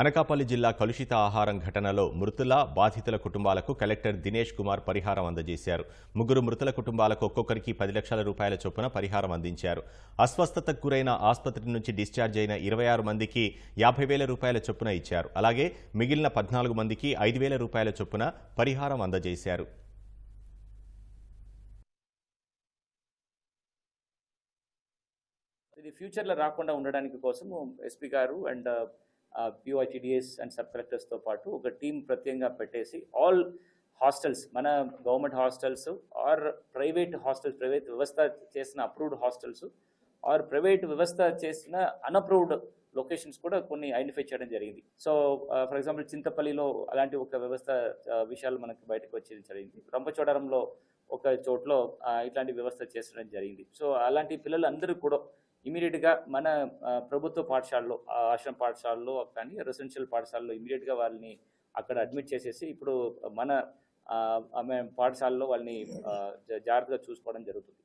అనకాపల్లి జిల్లా కలుషిత ఆహారం ఘటనలో మృతుల బాధితుల కుటుంబాలకు కలెక్టర్ దినేష్ కుమార్ పరిహారం అందజేశారు. ముగ్గురు మృతుల కుటుంబాలకు ఒక్కొక్కరికి పది లక్షల రూపాయల చొప్పున పరిహారం అందించారు. అస్వస్థతకు గురైన ఆసుపత్రి నుంచి డిశ్చార్జ్ అయిన ఇరవై ఆరు మందికి యాభై వేల రూపాయల చొప్పున ఇచ్చారు. అలాగే మిగిలిన పద్నాలుగు మందికి ఐదు వేల రూపాయల చొప్పున పరిహారం అందజేశారు. ఇది ఫ్యూచర్లో రాకుండా ఉండడానికి కోసము ఎస్పీ గారు and PO ITDS and sub కలెక్టర్స్తో పాటు ఒక టీం ప్రత్యేకంగా పెట్టేసి ఆల్ హాస్టల్స్ మన government hostels or private hostels private వ్యవస్థ చేసిన అప్రూవ్డ్ హాస్టల్స్ ఆర్ ప్రైవేట్ వ్యవస్థ చేసిన అన్అప్రూవ్డ్ లొకేషన్స్ కూడా కొన్ని ఐడెంటిఫై చేయడం జరిగింది. సో ఫర్ ఎగ్జాంపుల్ చింతపల్లిలో అలాంటి ఒక వ్యవస్థ విషయాలు మనకు బయటకు వచ్చేది జరిగింది. రంపచోడవరంలో ఒక చోట్లో ఇట్లాంటి వ్యవస్థ చేసడం జరిగింది. సో అలాంటి పిల్లలు అందరూ కూడా ఇమీడియట్గా మన ప్రభుత్వ పాఠశాలలో ఆశ్రమ పాఠశాలలో కానీ రెసిడెన్షియల్ పాఠశాలలో ఇమీడియట్గా వాళ్ళని అక్కడ అడ్మిట్ చేసేసి ఇప్పుడు మన పాఠశాలలో వాళ్ళని జా- జాగ్రత్తగా చూసుకోవడం జరుగుతుంది.